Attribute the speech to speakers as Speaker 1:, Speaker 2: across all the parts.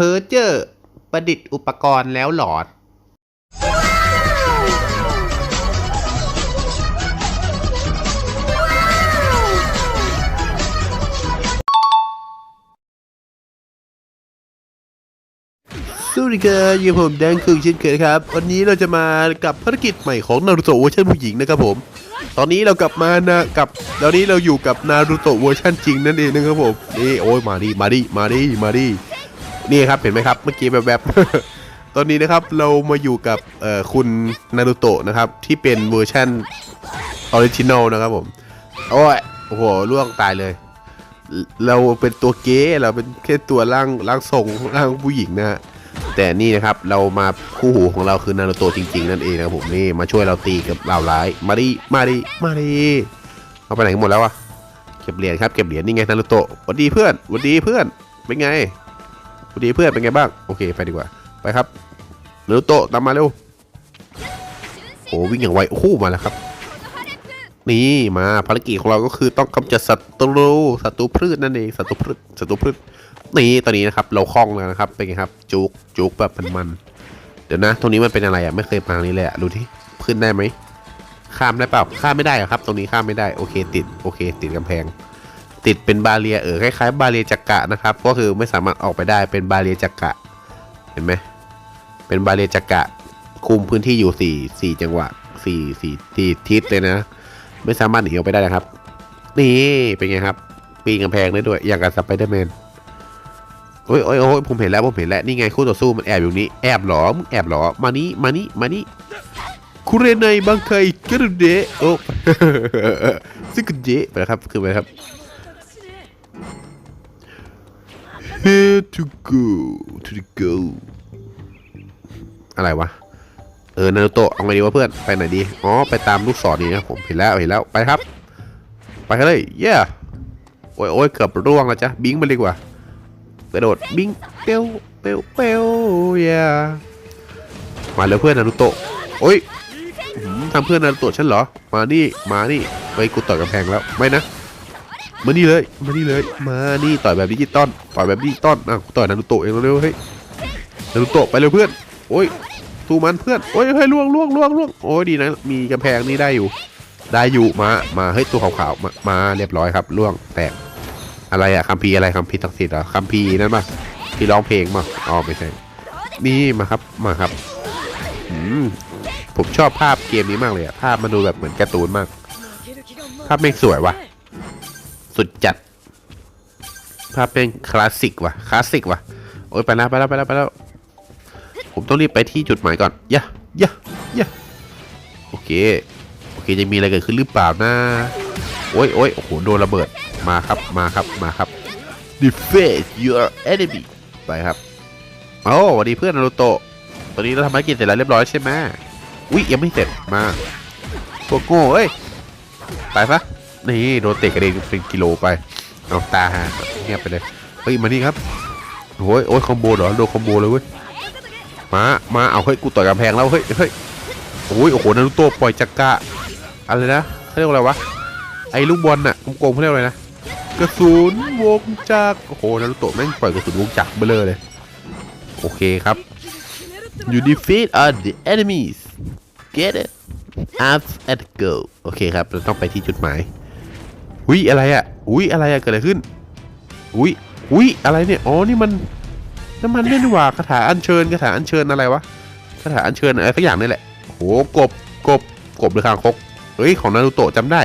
Speaker 1: เพอเจอร์ ประดิษฐ์อุปกรณ์แล้วหลอด สวัสดีครับอยู่กับผมแดงคึงเช่นเคยครับ วันนี้เราจะมากับภารกิจใหม่ของนารูโตะเวอร์ชันผู้หญิงนะครับผม ตอนนี้เรากลับมานะกับตอนนี้เราอยู่กับนารูโตะเวอร์ชันจริงนั่นเองนะครับผมนี่โอ้ยมาดิมาดิมาดิมาดิ นี่ครับเห็นไหมครับเมื่อกี้แบบๆ ตอนนี้นะครับเรามาอยู่กับคุณนารูโตะนะครับที่เป็นเวอร์ชันออริจินอลนะครับผม โอ้ยโอ้โหล่วงตายเลย เราเป็นตัวเก๊เราเป็นแค่ตัวร่างร่างทรงร่างผู้หญิงนะฮะแต่นี่นะครับเรามาคู่หูของเราคือนารูโตะจริง ๆ นั่นเองนะครับผมนี่มาช่วยเราตีกับเหล่าร้ายมาดิมาดิมาดิเอาไปไหนกันหมดแล้ววะเก็บเหรียญครับเก็บเหรียญนี่ไงนารูโตะวัสดีเพื่อนหวัสดีเพื่อนเป็นไง หวัสดีเพื่อนเป็นไงบ้าง โอเคไปดีกว่า ไปครับนารูโตตามมาเร็วโอ้วิ่งอย่างไวโอ้โหมาแล้วครับ นี่มาภารกิจของเราก็คือต้องกำจัดศัตรูศัตรูพืชนั่นเองศัตรูพืชศัตรูพืชนี่ตอนนี้นะครับ เราคล่องแล้วนะครับเป็นไงครับ จุกจุกแบบมันๆเดี๋ยวนะ ตรงนี้มันเป็นอะไรอะไม่เคยมาตรงนี้เลยอะดูที่ขึ้นได้ไหมข้ามได้เปล่าข้ามไม่ได้ครับ ตรงนี้ข้ามไม่ได้โอเคติดโอเค ติดกำแพง ติดเป็นบาเรียเออคล้ายๆ บาเรียจักระนะครับ ก็คือไม่สามารถออกไปได้เป็นบาเรียจักระเห็นไหมเป็นบาเรียจักระคุมพื้นที่อยู่สี่สี่จังหวะสี่สี่ที่ทิศเลยนะ ไม่สามารถหนีออกไปได้นะครับ นี่เป็นไงครับ ปีนกำแพงได้ด้วยอย่างกับสไปเดอร์แมนโอ้ยโอ้ยโอ้ยผมเห็นแล้วผมเห็นแล้วนี่ไงคู่ต่อสู้มันแอบอยู่นี่แอบหรอมึงแอบหรอมานี่มานี่มานี่คุเรไนบังไคกระเดะโอ้ซึกเดะไปครับคือไปครับ Here to go to the go อะไรวะ เออนารูโตะเอาไงดีวะเพื่อน ไปไหนดี อ๋อ ไปตามลูกศรนี่นะผมเห็นแล้วเห็นแล้ว ไปครับ ไปเลย เย้ โอ้ยโอ้ยเกือบร่วงแล้วจ้ะ บิงมาดีกว่ากระโดด บิงเปียวเปียวเปียวอยามาแล้วเพื่อนนารุโตะ โอ้ยทำเพื่อนนารุโตะฉันเหรอ มานี่ มานี่ ไปกูต่อยกำแพงแล้ว ไม่นะ มานี่เลยมานี่เลยมานี่ต่อยแบบดิจิตอลต่อยแบบดิจิตอลอะต่อยนารุโตะเองเร็วเฮ้ยนารุโตะไปเร็วเพื่อนโอ้ยสู้มันเพื่อนโอ้ยเฮ้ยล่วงล่วงล่วงล่วงโอ้ยดีนะมีกำแพงนี่ได้อยู่ ได้อยู่มามาเฮ้ยตัวขาวๆมามาเรียบร้อยครับล่วงแตกอะไรอะคัมภีอะไรคัมภีร์ศักดิ์สิทธิ์เหรอคัมภีนั่นปะที่ร้องเพลงมาอ๋อไม่ใช่นี่มาครับมาครับมผมชอบภาพเกมนี้มากเลยอะภาพมันดูแบบเหมือนการ์ตูนมากภาพแม่งสวยว่ะ สุดจัด ภาพเป็นคลาสสิกว่ะ คลาสสิกว่ะ โอ้ยไปแล้วไปแล้วไปแล้วไปแล้ว ผมต้องรีบไปที่จุดหมายก่อนยะยะยะโอเค โอเคจะมีอะไรเกิดขึ้นหรือเปล่านะ โอ้ยโอ้ยโอ้โห โดนระเบิด มาครับ มาครับ มาครับ defeat your enemy ไปครับ โอ้สวัสดีเพื่อนนารูโตะ ตอนนี้เราทำภารกิจเสร็จแล้วเรียบร้อยใช่ไหมอุ๊ยยังไม่เสร็จ มาพวกโง่เอ้ยตายปะ นี่โดนเตะกระเด็นเป็นกิโลไปเอาตาฮะเงียบไปเลยเฮ้ยมานี่ครับโอ้ยโอ้ยคอมโบเหรอโดนคอมโบเลยเว้ยมามาเอาเฮ้ยกูต่อยกำแพงแล้วเฮ้ยเฮ้ยโอ้ยโอ้โหนารูโตะปล่อยจักระอะไรนะเขาเรียกว่าอะไรวะไอ้ลูกบอลน่ะโกลมๆเขาเรียกว่าอะไรนะกระสุนวงจักรโอ้โหนารุโตะแม่งปล่อยกระสุนวงจักรเบลอเลยโอเคครับ you defeat all the enemies get it up and go โอเคครับเราต้องไปที่จุดหมาย อุ้ยอะไรอะอุ้ยอะไรอะเกิดอะไรขึ้นอุ้ยอุ้ยอะไรเนี่ยอ๋อนี่มันน้ำมันนี่นว่าคาถาอัญเชิญคาถาอัญเชิญอะไรวะคาถาอัญเชิญอะไรสักอย่างนี่แหละโหกบกบกบหรือคางคกเฮ้ยของนารุโตะจำได้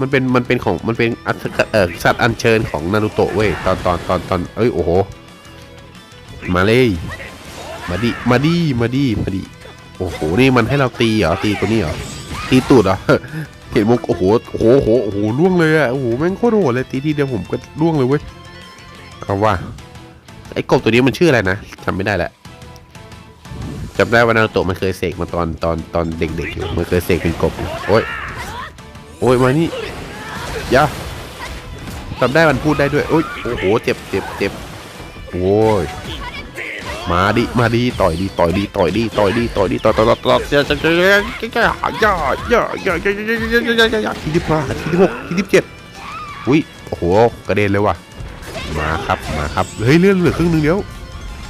Speaker 1: มันเป็นมันเป็นของมันเป็นอัเอ่อสัตว์อัญเชิญของนารูโตะเว้ยตอนตอนตอนตอนเอ้ยโอ้โหมาเลยมาดิมาดิมาดิมาดิโอ้โหนี่มันให้เราตีเหรอตีตัวนี้เหรอตีตูดเหรอ เห็นมุกโอ้โหโอ้โหโอ้โหโอ้โหล่วงเลยอะโอ้โหแม่งโคตรโหดเลยตีทีเดียวผมก็ล่วงเลยเว้ยเอาว่าไอ้กบตัวนี้มันชื่ออะไรนะจำไม่ได้แหละจำได้ว่านารูโตะมันเคยเสกมาตอนตอนตอนเด็กๆอยู่มันเคยเสกเป็นกบโอ้ยโอ้ยมานี่ยาจำได้มันพูดได้ด้วยโอ้ยโอ้โหเจ็บเจ็บเจ็บโอ้ย มาดิ มาดิ ต่อยดิ ต่อยดิ ต่อยดิ ต่อยดิ ต่อยดิต่อยต่อยต่อยต่อยย่าย่าย่าย่าย่าย่าย่าย่าย่าย่าย่าย่าย่าย่าทีที่ห้าทีที่หกทีที่เจ็ดอุ้ยโอ้โหกระเด็นเลยว่ะมาครับมาครับเฮ้ยเลื่อนเหลือครึ่งนึงเดียว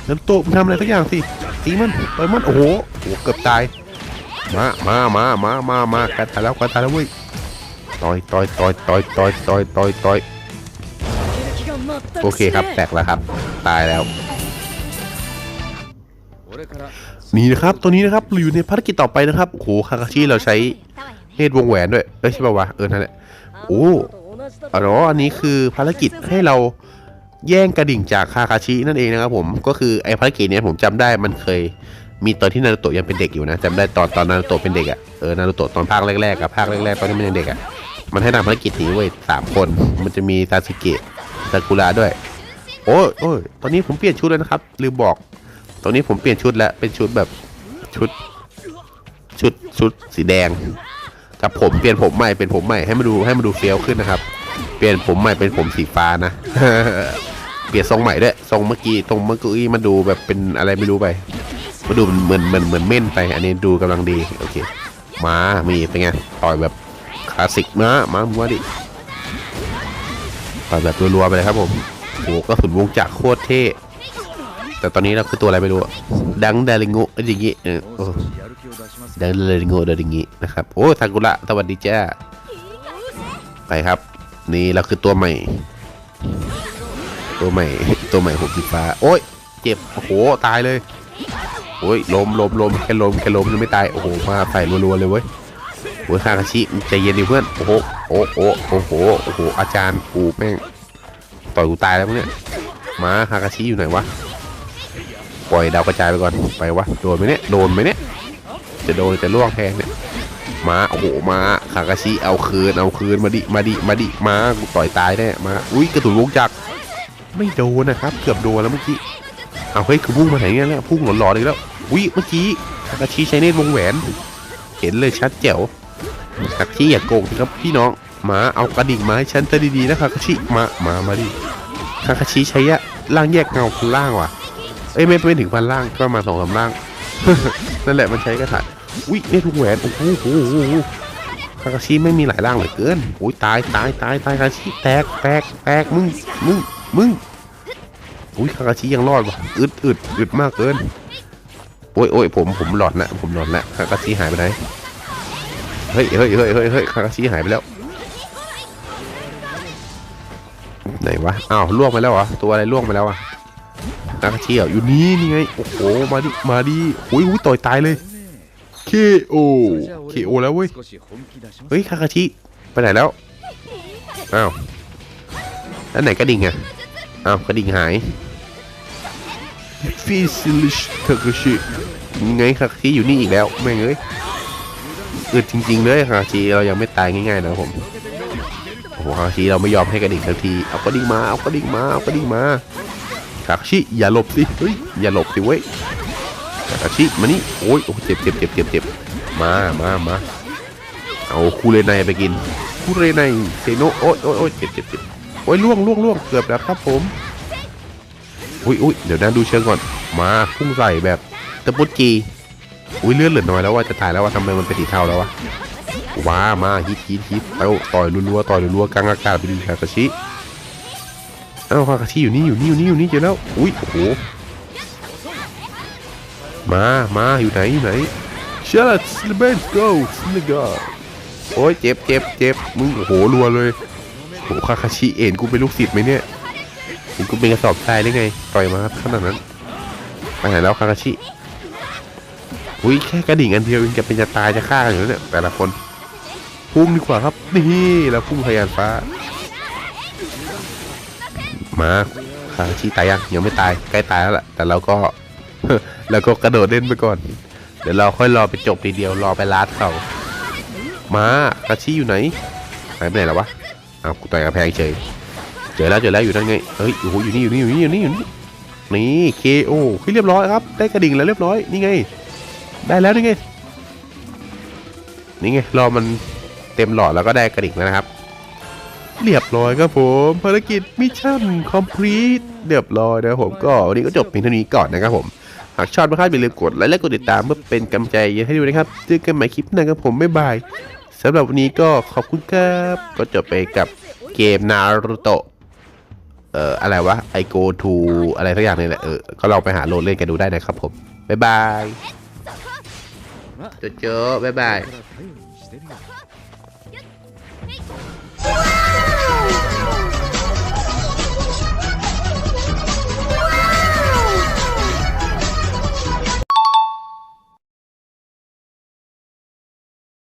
Speaker 1: นารูโตะมึงทำอะไรสักอย่างสิตีมันต่อยมันโอ้โหโอ้โหเกือบตายมามามามามามากันตายแล้วกันตายแล้วเว้ยต่อยต่อยต่อยต่อยต่อยต่อยต่อยต่อยโอเคครับแตกแล้วครับตายแล้ว นี่นะครับตัวนี้นะครับเราอยู่ในภารกิจต่อไปนะครับโอ้โหคาคาชิเราใช้เนตรวงแหวนด้วยเอ้ยใช่ป่าวะเออนั่นแหละโอ้อ๋ออันนี้คือภารกิจให้เราแย่งกระดิ่งจากคาคาชินั่นเองนะครับผมก็คือไอ้ภารกิจเนี้ยผมจำได้มันเคยมีตอนที่นารูโตะยังเป็นเด็กอยู่นะจำได้ตอนตอนนารูโตะเป็นเด็กอะ่ะเออนารูโตะตอนภาคแรกๆกับภาคแรกๆตอนที่มันยังเด็กอะ่ะมันให้ทำภารกิจนี้เว้ยสามคนมันจะมีซาสึเกะซากุระด้วย โอ้ยโอ้ยตอนนี้ผมเปลี่ยนชุดแล้วนะครับลืมบอกต อนนี้ผมเปลี่ยนชุดแล้ว เป็นชุดแบบชุด ชุดชุดสีแดง กับผมเปลี่ยนผมใหม่เป็นผมใหม่ให้มาดูให้มาดูเฟี้ยวขึ้นนะครับ เปลี่ยนผมใหม่เป็นผมสีฟ้านะ เปลี่ยนทรงใหม่ด้วยทรงเมื่อกี้ตรงเมื่อกี้มันดูแบบเป็นอะไรไม่รู้ไปมาดูเหมือนเหมือนเหมือนเม่นไป อันนี้ดูกำลังดีโอเคมามีเป็นไงต่อยแบบคลาสสิกนะมามึงว่าดิต่อยแบบรัวๆไปเลยครับผมโอ้โหกระสุนวงจักรโคตรเท่ แต่ตอนนี้เราคือตัวอะไรไม่รู้ ดังเดลิงโงอะไรอย่างงี้เออดังเดลิงโงเดลิงงี้นะครับ โอ้ซากุระสวัสดีจ้า ไปครับ นี่เราคือตัวใหม่ ตัวใหม่ ตัวใหม่ผมสีฟ้า โอ้ย เจ็บ โอ้โห ตายเลย โอ้ยล้มล้มล้มแค่ล้มแค่ล้มยังไม่ตาย โอ้โห มาใส่รัวๆเลยเว้ยโอ้ยคาคาชิใจเย็นดิเพื่อน โอ้โห โอ้โห โอ้โห โอ้โห อาจารย์กูแม่ง ต่อยกูตายแล้วเนี่ย มาคาคาชิอยู่ไหนวะ ปล่อยดาวกระจายไปก่อนไปวะโดนไหมเนี่ยโดนไหมเนี่ยจะโดนจะล่วงแทงเนี่ยมาโอ้โหมาคากาชิเอาคืนเอาคืนมาดิมาดิมาดิมาต่อยตายแน่มาอุ้ยกระสุนวงจักรไม่โดนนะครับ เกือบโดนแล้วเมื่อกี้เอาเฮ้ยคือพุ่งมาไหนเนี่ยแล้วพุ่งหลอนๆอีกแล้วอุ้ยเมื่อกี้คากาชิใช้เนตรวงแหวน เห็นเลยชัดแจ๋วคากาชิอย่าโกงครับพี่น้องมาเอากระดิ่งมาให้ฉันจะดีๆนะคากาชิมามามาดิคาคาชิใช้ยะล่างแยกเงาพันล่างว่ะ เอ้ยไม่ไม่ถึงพันล่างก็มาสองสามล่าง นั่นแหละมันใช้กระถางอุ้ยเนี่ยทุกแหวนโอ้โหโอ้โหโอ้โหคาคาชิไม่มีหลายล่างเหลือเกินโอ้ยตายตายตายตายคาคาชิแตกแตกแตกมึงมึงมึงอุ้ยคาคาชิยังรอดว่ะอึดอึดอึดมากเกินโอ้ยโอ้ยผมผมหลอดละผมหลอดละคาคาชิหายไปไหนเฮ้ยเฮ้ยเฮ้ยเฮ้ยเฮ้ยคาคาชิหายไปแล้วไหนวะอ้าวล่วงไปแล้วเหรอตัวอะไรล่วงไปแล้วอะ นาคาชิเหรอยู่นี่นี่ไง โอ้โห มาดิ มาดิอุ้ยอุ้ยต่อยตายเลย KO KO แล้วเว้ย เฮ้ยคาคาชิ ไปไหนแล้ว อ้าวแล้วไหนกระดิ่งอะอ้าวกระดิ่งหายฟิซิลิชคาคาชิไงคาคาชิอยู่นี่อีกแล้วแม่งเอ้ยอึดจริง ๆ เลยคาคาชิเรายังไม่ตายง่ายๆนะผมโอ้โหคาคาชิเราไม่ยอมให้กระดิ่งสักที เอากระดิ่งมา เอากระดิ่งมา เอากระดิ่งมา คาชิอย่าหลบสิเฮ้ยอย่าหลบสิเว้ยคาชิมานี่โอ้ยโอ้เจ็บเจ็บเจ็บเจ็บเจ็บมามามาเอาคูเรไนไปกินคูเรไนเซโนโอ้ยโอ้ยโอ้ยเจ็บเจ็บเจ็บโอ้ยล่วงล่วงล่วงเกือบแล้วครับผมอุ้ยอุ้ยเดี๋ยวนะดูเชิงก่อนมาพุ่งใส่แบบตะปุดจีอุ้ยเลือดเหลือน้อยแล้วว่าจะตายแล้วว่าทำไมมันเป็นสีเทาแล้ววะว้ามาฮิตฮิตฮิตเอาต่อยรัวๆต่อยรัวๆกลางอากาศไปดีคาชิ เอ้าคาคาชิอยู่นี่อยู่นี่อยู่นี่อยู่นี่เจอแล้วอุ้ยโอ้โหมามาอยู่ไหนอยู่ไหนเชลล์สเลนโกสเลกาโอ้ยเจ็บเจ็บเจ็บมึงโอ้โหรัวเลยโอ้คาคาชิเอ็นกูเป็นลูกศิษย์ไหมเนี่ยเห็นกูเป็นกระสอบทรายได้ไงต่อยมาขนาดนั้นไปไหนแล้วคาคาชิอุ้ยแค่กระดิ่งอันเดียวเองจะเป็นจะตายจะฆ่ากันอยู่แล้วเนี่ยแต่ละคนพุ่งดีกว่าครับนี่แล้วพุ่งพยานฟ้า มาคาชิตายยังยังไม่ตายใกล้ตายแล้วแหละแต่เราก็เราก็กระโดดเล่นไปก่อน เดี๋ยวเราค่อยรอไปจบทีเดียวรอไปลาดเขามาคาชิอยู่ไหนหายไปไหนแล้ววะอ้าวกูต่อยกระแพงเฉยเจอแล้วเจอแล้วอยู่นั่นไงเฮ้ยโอ้โหอยู่นี่อยู่นี่อยู่นี่อยู่นี่อยู่นี่นี่เคโอขึ้นเรียบร้อยครับ ได้กระดิ่งแล้วเรียบร้อยนี่ไง ได้แล้วนี่ไงนี่ไงรอมันเต็มหลอดแล้วก็ได้กระดิ่งแล้วนะครับ เรียบร้อยครับผมภารกิจมิชชั่นคอมพลีทเรียบร้อยนะครับผมก็วันนี้ก็จบเพียงเท่านี้ก่อนนะครับผม หากชอบนะครับอย่าลืมกดไลค์และกดติดตามเพื่อเป็นกำลังใจให้ด้วยนะครับเจอกันใหม่คลิปหน้าครับผมบ๊ายบายสำหรับวันนี้ก็ขอบคุณครับก็จบไปกับเกมนารูโตะเอ่ออะไรวะ I go to อะไรสักอย่างนี่แหละเออก็ลองไปหาโหลดเล่นกันดูได้นะครับผมบ๊ายบายเจอเจอบ๊ายบาย